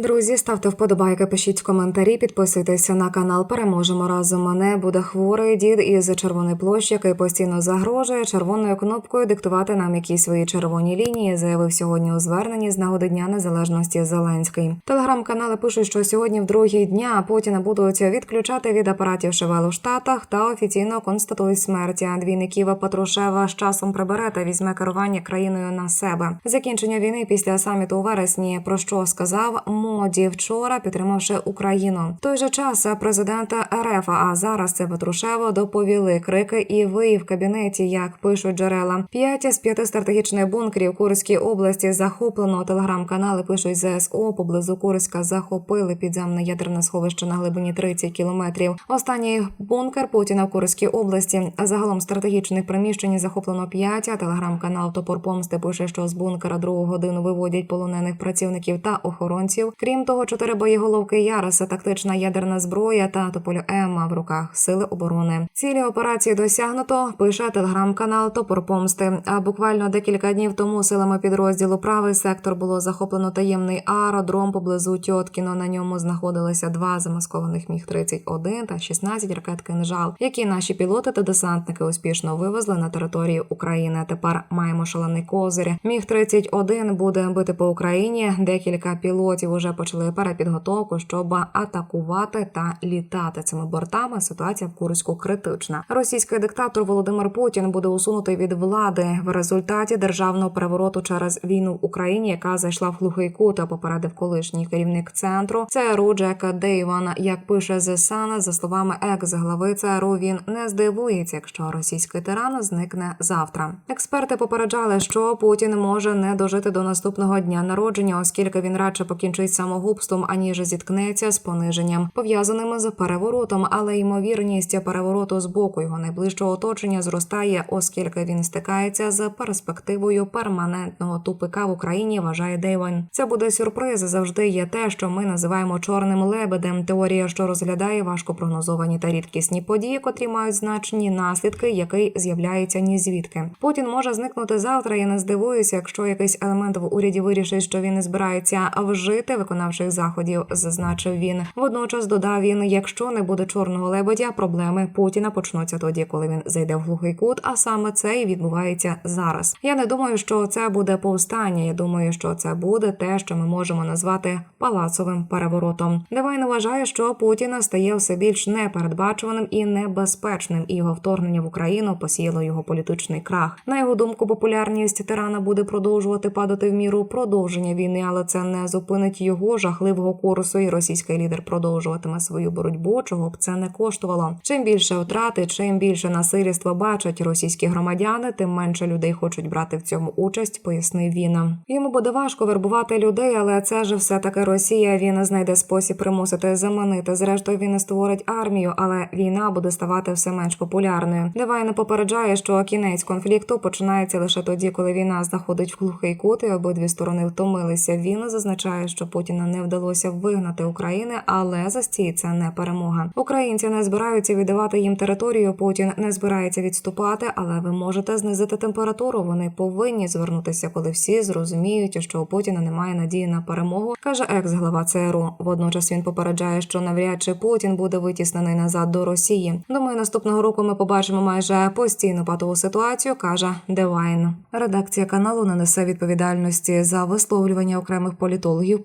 Друзі, ставте вподобайки, пишіть коментарі, підписуйтеся на канал. Переможемо разом. Мене буде хворий дід із червоної площі, який постійно загрожує червоною кнопкою диктувати нам якісь свої червоні лінії. Заявив сьогодні у зверненні з нагоди Дня Незалежності Зеленський. Телеграм-канали пишуть, що сьогодні в другий дня Путіна будуть відключати від апаратів ШВЛ у Штатах та офіційно констатують смерть. А Двійників Патрушева з часом прибере та візьме керування країною на себе. Закінчення війни після саміту у вересні про що сказав моді вчора, підтримавши Україну. В той же час президента РФ, а зараз це Петрушево, доповіли крики і виї в кабінеті, як пишуть джерела. П'ять з п'яти стратегічних бункерів Курській області захоплено. Телеграм-канали пишуть ЗСО поблизу Курська захопили підземне ядерне сховище на глибині 30 кілометрів. Останній бункер Путіна в Курській області. Загалом стратегічних приміщень захоплено п'ять. А телеграм-канал Топор Помсти пише, що з бункера другу годину виводять полонених працівників та охоронців. Крім того, чотири боєголовки Яроса, тактична ядерна зброя та тополю Ема в руках сили оборони. Цілі операції досягнуто. Пише телеграм-канал Топор Помсти. А буквально декілька днів тому силами підрозділу правий сектор було захоплено таємний аеродром поблизу Тьоткіно. На ньому знаходилися два замаскованих міг 31 та 16 ракет кинжал, які наші пілоти та десантники успішно вивезли на територію України. Тепер маємо шалений козир. Міг 31 буде бити по Україні. Декілька пілотів уже почали перепідготовку, щоб атакувати та літати цими бортами. Ситуація в Курську критична. Російський диктатор Володимир Путін буде усунутий від влади в результаті державного перевороту через війну в Україні, яка зайшла в глухий кут. Попередив колишній керівник центру. Це Руджек Дейван. Як пише Sun, за словами екс-глави ЦРУ, він не здивується, якщо російський тиран зникне завтра. Експерти попереджали, що Путін може не дожити до наступного дня народження, оскільки він радше покінчить самогубством, аніж зіткнеться з пониженням, пов'язаними з переворотом. Але ймовірність перевороту з боку його найближчого оточення зростає, оскільки він стикається з перспективою перманентного тупика в Україні. Вважає Дейван. Це буде сюрприз. Завжди є те, що ми називаємо чорним лебедем. Теорія, що розглядає важко прогнозовані та рідкісні події, котрі мають значні наслідки, який з'являється ні звідки. Путін може зникнути завтра. Я не здивуюся, якщо якийсь елемент в уряді вирішить, що він не збирається вжити виконавчих заходів, зазначив він. Водночас додав він: якщо не буде чорного лебедя, проблеми Путіна почнуться тоді, коли він зайде в глухий кут. А саме це і відбувається зараз. Я не думаю, що це буде повстання. Я думаю, що це буде те, що ми можемо назвати палацовим переворотом. Девайн вважає, що Путіна стає все більш непередбачуваним і небезпечним, і його вторгнення в Україну посіяло його політичний крах. На його думку, популярність тирана буде продовжувати падати в міру продовження війни, але це не зупинить його жахливого курсу. І російський лідер продовжуватиме свою боротьбу, чого б це не коштувало. Чим більше втрати, чим більше насильства бачать російські громадяни, тим менше людей хочуть брати в цьому участь. Пояснив він. Йому буде важко вербувати людей, але це ж все таки Росія. Він знайде спосіб примусити заманити. Зрештою, він не створить армію, але війна буде ставати все менш популярною. Девайн попереджає, що кінець конфлікту починається лише тоді, коли війна заходить в глухий кут, і обидві сторони втомилися. Він зазначає, що Путіна не вдалося вигнати України, але застій це не перемога. Українці не збираються віддавати їм територію. Путін не збирається відступати, але ви можете знизити температуру. Вони повинні звернутися, коли всі зрозуміють, що у Путіна немає надії на перемогу, каже екс-глава ЦРУ. Водночас він попереджає, що навряд чи Путін буде витіснений назад до Росії. Думаю, наступного року ми побачимо майже постійну патову ситуацію, каже Девайн. Редакція каналу не несе відповідальності за висловлювання окремих політологів,